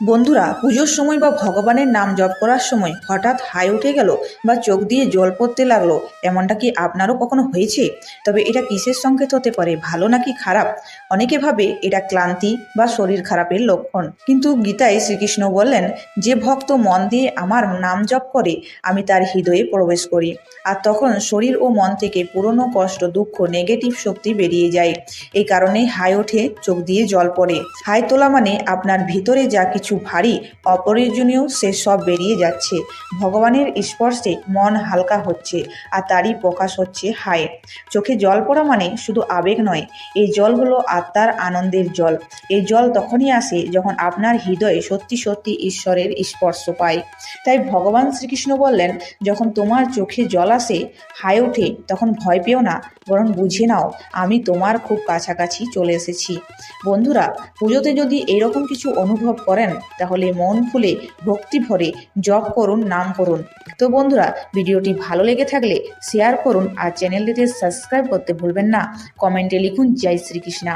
বন্ধুরা, পুজোর সময় বা ভগবানের নাম জপ করার সময় হঠাৎ হাই উঠে গেল বা চোখ দিয়ে জল পড়তে লাগল, এমনটা কি আপনারও কখনো হয়েছে? তবে এটা কিসের সংকেত হতে পারে, ভালো নাকি খারাপ? অনেকে ভাবে এটা ক্লান্তি বা শরীর খারাপের লক্ষণ। কিন্তু গীতায় শ্রীকৃষ্ণ বললেন, যে ভক্ত মন দিয়ে আমার নাম জপ করে, আমি তার হৃদয়ে প্রবেশ করি। আর তখন শরীর ও মন থেকে পুরনো কষ্ট, দুঃখ নেগেটিভ শক্তি বেরিয়ে যায়। এই কারণেই হাই ওঠে, চোখ দিয়ে জল পড়ে। হাই তোলা মানে আপনার ভিতরে যা কিছু ভারী, অপ্রয়োজনীয় সে সব বেরিয়ে যাচ্ছে। ভগবানের স্পর্শে মন হালকা হচ্ছে আর তারই প্রকাশ হচ্ছে হাই চোখে জল পড়া মানে শুধু আবেগ নয়, এই জল হলো আত্মার আনন্দের জল। এই জল তখনই আসে যখন আপনার হৃদয়ে সত্যি সত্যি ঈশ্বরের স্পর্শ পায়। তাই ভগবান শ্রীকৃষ্ণ বললেন, যখন তোমার চোখে জল আসে, হায় ওঠে, তখন ভয় পেও না, বরং বুঝে নাও, আমি তোমার খুব কাছাকাছি চলে এসেছি। বন্ধুরা, পুজোতে যদি এরকম কিছু অনুভব করেন তাহলে মন খুলে, ভক্তি ভরে জপ করুন, নাম করুন। তো বন্ধুরা, ভিডিওটি ভালো লেগে থাকলে শেয়ার করুন আর চ্যানেলটিতে সাবস্ক্রাইব করতে ভুলবেন না। কমেন্টে লিখুন, জয় শ্রীকৃষ্ণা।